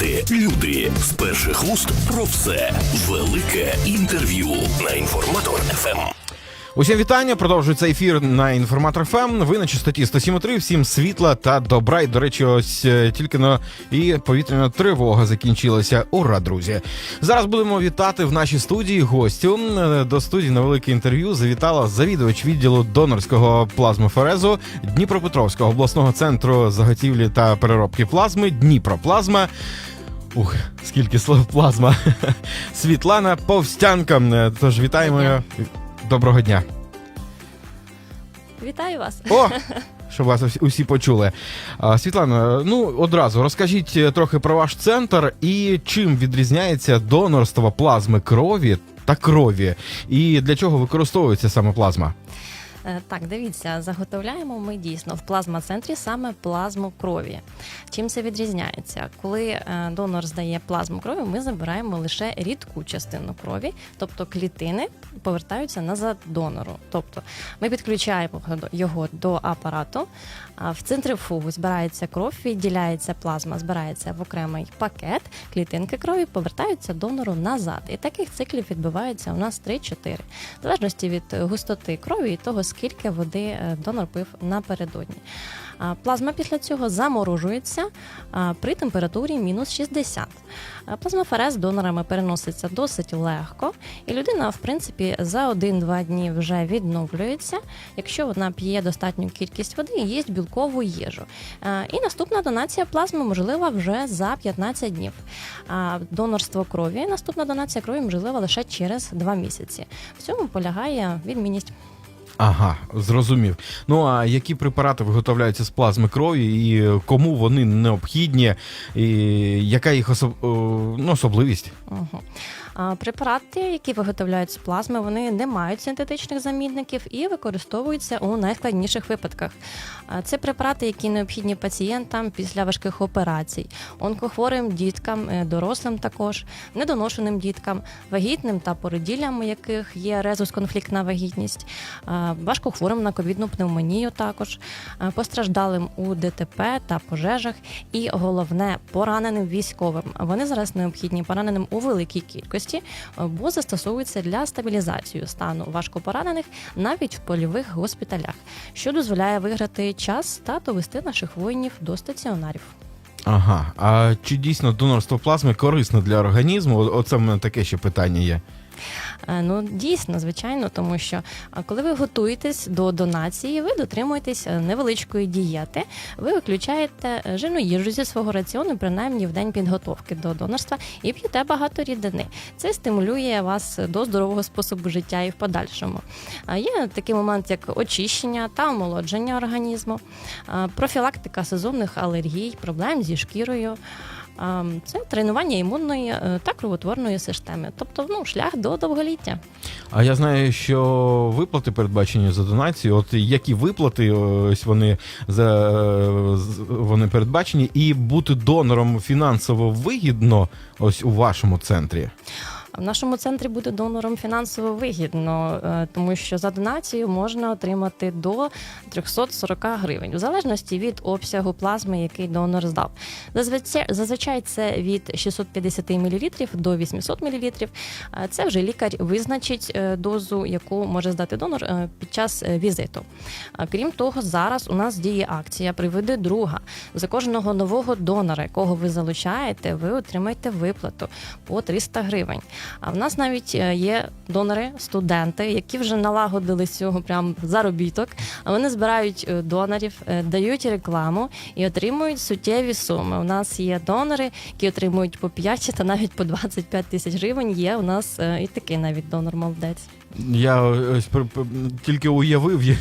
Факти, люди з перших вуст про все. Велике інтерв'ю на інформатор Ем. ФМ. Усім вітання. Продовжується ефір на інформатор ФМ. Ви на частоті 107.3. Всім світла та добра. І до речі, ось е, тільки но і повітряна тривога закінчилася. Ура, друзі! Зараз будемо вітати в нашій студії гостю. Е, До студії на велике інтерв'ю завітала завідувач відділу донорського плазмоферезу Дніпропетровського обласного центру заготівлі та переробки плазми Дніпроплазма. Ух, скільки слов плазма. Світлана Повстянка. Е, Тож вітаємо. Доброго Доброго дня. Вітаю вас. О! Щоб вас усі- усі почули. Світлана, ну одразу розкажіть е, трохи про ваш центр і чим відрізняється донорство плазми крові та крові, і для чого використовується саме плазма? Е, Так, дивіться, заготовляємо ми дійсно в плазма-центрі саме плазму крові. Чим це відрізняється? Коли е, донор здає плазму крові, ми забираємо лише рідку частину крові, тобто клітини повертаються назад донору. Тобто ми підключаємо його до апарату, в центрифугу збирається кров, відділяється плазма, збирається в окремий пакет, клітинки крові повертаються донору назад. І таких циклів відбувається у нас 3-4. В залежності від густоти крові і того, скільки води е, донор пив напередодні. Плазма після цього заморожується при температурі мінус 60. А Плазмоферез донорами переноситься досить легко, і людина, в принципі, за 1-2 дні вже відновлюється, якщо вона п'є достатню кількість води і їсть білкову їжу. І наступна донація плазми можлива вже за 15 днів. Донорство крові, наступна донація крові можлива лише через 2 місяці. В цьому полягає відмінність. Ага, зрозумів. Ну а які препарати виготовляються з плазми крові, і кому вони необхідні, і яка їх особ... ну, особливість? Угу. А, препарати, які виготовляють з плазми, вони не мають синтетичних замінників і використовуються у найскладніших випадках. Це препарати, які необхідні пацієнтам після важких операцій, онкохворим діткам, е, дорослим також, недоношеним діткам, вагітним та породіллям, у яких є резус-конфліктна вагітність, а, важкохворим на ковідну пневмонію також, постраждалим у ДТП та пожежах, і головне пораненим військовим. Вони зараз необхідні пораненим у великій кількості, е, бо застосовуються для стабілізації стану важкопоранених навіть в польових госпіталях, що дозволяє виграти час та довести наших воїнів до стаціонарів. Ага. А чи дійсно донорство плазми корисне для організму? Оце в мене таке ще питання є. Е, Ну дійсно, звичайно, тому що коли ви готуєтесь до донації, ви дотримуєтесь е, невеличкої дієти, ви виключаєте е, жирну їжу зі свого раціону, принаймні в день підготовки до донорства, і п'єте багато рідини. Це стимулює вас до здорового способу життя і в подальшому. Є такий момент, як очищення та омолодження організму, профілактика сезонних алергій, проблем зі шкірою. Це тренування імунної е, та кровотворної системи, тобто ну, шлях до довголіття. А я знаю, що виплати передбачені за донацію. От які виплати ось вони за вони передбачені, і бути донором фінансово вигідно ось у вашому центрі. В нашому центрі буде донором фінансово вигідно, е, тому що за донацію можна отримати до 340 гривень, в залежності від обсягу плазми, який донор здав. Зазвичай, це від 650 мл до 800 мл. Е, Це вже лікар визначить е, дозу, яку може здати донор під час візиту. Крім того, зараз у нас діє акція Приведи друга. За кожного нового донора, якого ви залучаєте, ви отримаєте виплату по 300 гривень. А в нас навіть е, є донори, студенти, які вже налагодили цього прям заробіток. А вони збирають е, донорів, е, дають рекламу і отримують суттєві суми. У нас є донори, які отримують по 5 та навіть по 25 тисяч гривень. Є у нас і такий навіть донор молодець. Я ось тільки уявив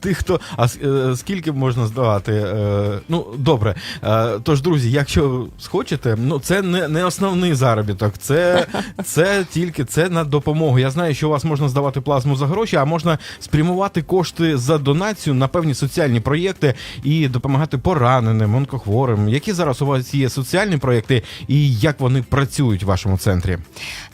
тих, хто. А е, скільки можна здавати? Е, Ну, добре. Е, Тож, друзі, якщо схочете, ну це не, не основний заробіток, це, це тільки це на допомогу. Я знаю, що у вас можна здавати плазму за гроші, а можна спрямувати кошти за донацію на певні соціальні проєкти і допомагати пораненим, онкохворим. Які зараз у вас є соціальні проєкти і як вони працюють в вашому центрі?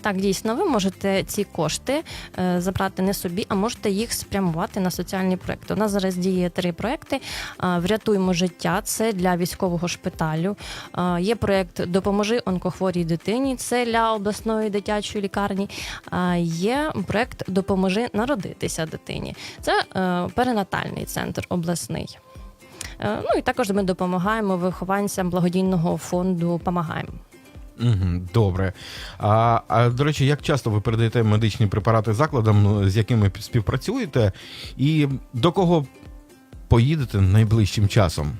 Так, дійсно, ви можете ці кошти кошти е, забрати не собі, а можете їх спрямувати на соціальні проекти. У нас зараз діє три проекти. Врятуємо життя це для військового шпиталю. Є проект Допоможи онкохворій дитині. Це для обласної дитячої лікарні. Є проект Допоможи народитися дитині. Це е, перинатальний центр обласний. Е, Ну і також ми допомагаємо вихованцям благодійного фонду Помагаємо. Добре. А, а до речі, як часто ви передаєте медичні препарати закладам, ну, з якими співпрацюєте, і до кого поїдете найближчим часом?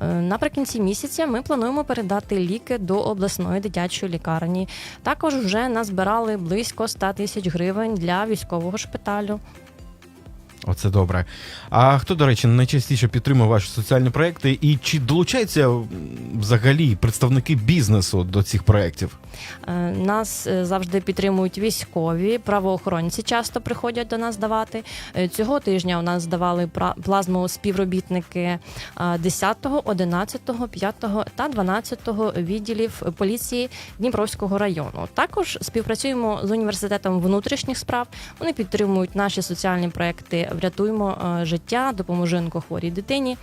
Е, Наприкінці місяця ми плануємо передати ліки до обласної дитячої лікарні. Також вже назбирали близько 100 тисяч гривень для військового шпиталю. Оце добре. А хто, до речі, найчастіше підтримує ваші соціальні проекти, і чи долучаються взагалі представники бізнесу до цих проєктів? Е, Нас е, завжди підтримують військові, правоохоронці часто приходять до нас давати. Е, Цього тижня у нас здавали плазму співробітники е, 10, 11, 5 та 12 відділів поліції Дніпровського району. Також співпрацюємо з університетом внутрішніх справ. Вони підтримують наші соціальні проекти Врятуємо е, життя, допоможи онкохворій дитині.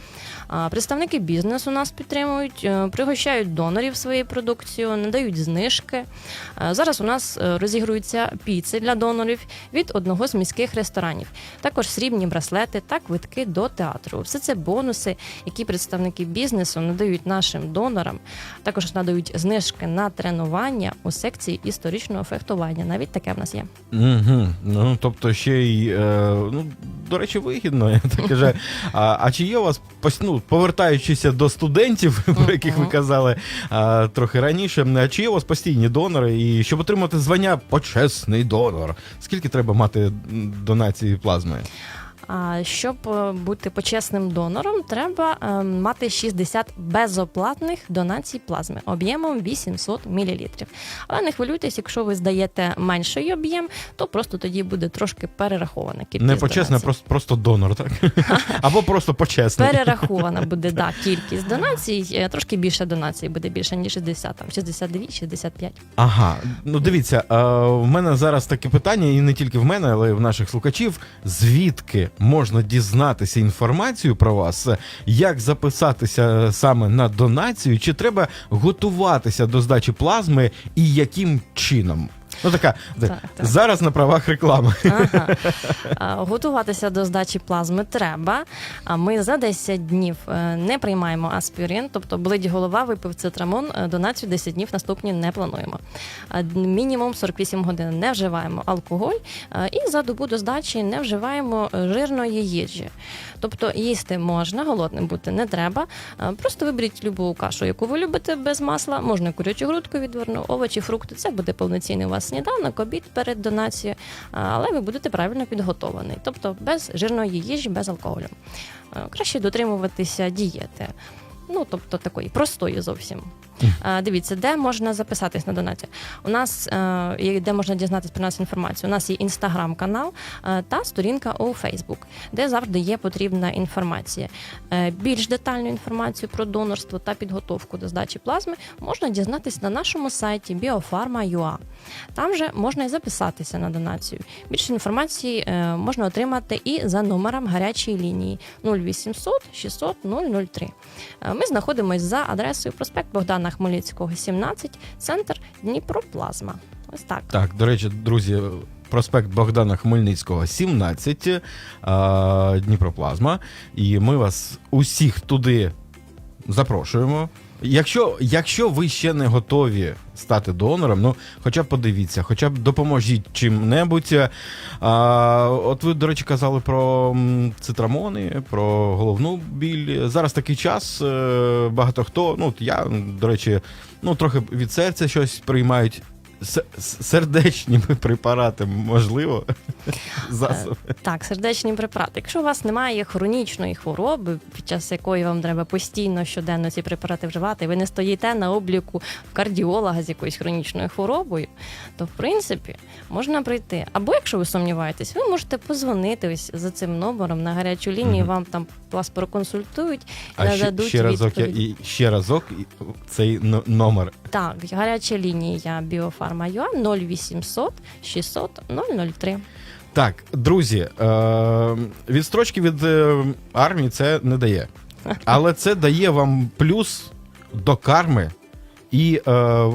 Представники бізнесу нас підтримують, е, пригощають донорів своєю продукцією, надають знижки. Е, Зараз у нас розігруються піци для донорів від одного з міських ресторанів. Також срібні браслети та квитки до театру. Все це бонуси, які представники бізнесу надають нашим донорам. Також надають знижки на тренування у секції історичного фехтування. Навіть таке в нас є. Угу. Ну, тобто ще й, е, ну, до речі, вигідно. Я так кажу. А, а чи є у вас, ну, повертаючися до студентів, про яких ви казали а, трохи раніше, а чи є у вас постійні донори? І щоб отримати звання почесний донор, скільки треба мати донації плазми? Щоб е, бути почесним донором, треба е, мати 60 безоплатних донацій плазми об'ємом 800 мл. Але не хвилюйтесь, якщо ви здаєте менший об'єм, то просто тоді буде трошки перерахована кількість Не почесний, а донацій. просто, просто донор, так? Або просто почесний. Перерахована буде да, кількість донацій, е, трошки більше донацій буде більше ніж 60, там 62, 65. Ага, ну дивіться, е, в мене зараз таке питання, і не тільки в мене, але й в наших слухачів. Звідки можна дізнатися інформацію про вас? Як записатися саме на донацію? Чи треба готуватися до здачі плазми і яким чином? Ну така Так, так. зараз на правах реклами. Ага. А, Готуватися до здачі плазми треба. А ми за 10 днів е, не приймаємо аспірин, тобто болить голова, випив цитрамон, е, донацію 10 днів наступні не плануємо. А, Мінімум 48 годин не вживаємо алкоголь е, і за добу до здачі не вживаємо жирної їжі. Тобто їсти можна, голодним бути не треба. Просто виберіть любу кашу, яку ви любите без масла, можна курячу грудку відверну, овочі, фрукти. Це буде повноцінний у вас сніданок, обід перед донацією, але ви будете правильно підготований, тобто без жирної їжі, без алкоголю. Е, Краще дотримуватися дієти. Ну, тобто такої простої зовсім. Е, Дивіться, де можна записатись на донацію. У нас е, де можна дізнатися про нас інформацію. У нас є інстаграм-канал е, та сторінка у Фейсбук, де завжди є потрібна інформація. Більш детальну інформацію про донорство та підготовку до здачі плазми можна дізнатись на нашому сайті biofarma.ua. Там же можна і записатися на донацію. Більше інформації можна отримати і за номером гарячої лінії 0800 600 003. Е, Ми знаходимося за адресою проспект Богдана Хмельницького, 17, центр Дніпроплазма. Ось так. Так, до речі, друзі, проспект Богдана Хмельницького, 17, а, Дніпроплазма. І ми вас усіх туди запрошуємо. Якщо, якщо ви ще не готові стати донором, ну хоча б подивіться, хоча б допоможіть чим-небудь. А, от ви, до речі, казали про цитрамони, про головну біль. Зараз такий час. е, Багато хто, ну я, до речі, ну трохи від серця щось приймають. С- с- сердечні можливо, засоби. Так, сердечні препарати. Якщо у вас немає хронічної хвороби, під час якої вам треба постійно щоденно ці препарати вживати, ви не стоїте на обліку кардіолога з якоюсь хронічною хворобою, то в принципі можна прийти. Або якщо ви сумніваєтесь, ви можете позвонити ось за цим номером на гарячу лінію. Вам там вас проконсультують і А ще, нададуть ще разок я і ще разок цей номер. Так, гаряча лінія Біофарма Фарма.ua 0800 600 003. Так, друзі, е, відстрочки від е, армії це не дає. Але це дає вам плюс до карми і, е,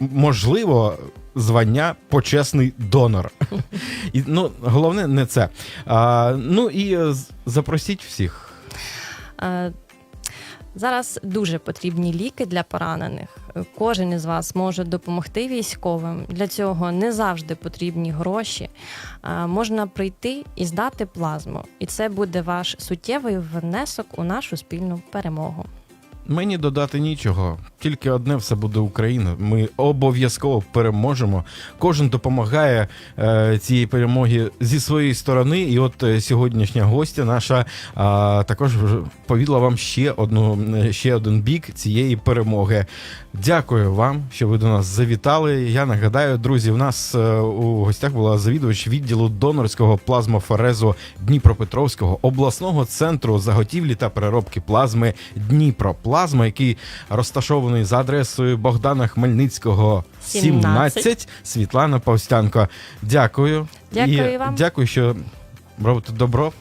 можливо, звання почесний донор. І, ну, головне не це. А, ну і е, запросіть всіх. Зараз дуже потрібні ліки для поранених. Кожен із вас може допомогти військовим. Для цього не завжди потрібні гроші. Можна прийти і здати плазму, і це буде ваш суттєвий внесок у нашу спільну перемогу. Мені додати нічого, тільки одне все буде Україна. Ми обов'язково переможемо. Кожен допомагає е, цієї перемоги зі своєї сторони. І от е, сьогоднішня гостя наша а, також вже повідала вам ще одну е, ще один бік цієї перемоги. Дякую вам, що ви до нас завітали. Я нагадаю, друзі, в нас е, у гостях була завідувач відділу донорського плазмоферезу Дніпропетровського обласного центру заготівлі та переробки плазми Дніпроплазма, який розташований за адресою Богдана Хмельницького 17, 17. Світлана Павстянко. Дякую. Дякую І вам. Дякую, що робите добро.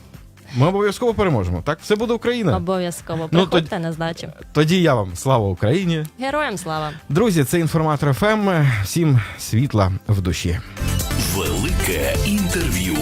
Ми обов'язково переможемо. Так, все буде Україна. Обов'язково Ну, приходьте на здачу. Тоді я вам слава Україні. Героям слава! Друзі, це інформатор ФМ. Всім світла в душі. Велике інтерв'ю.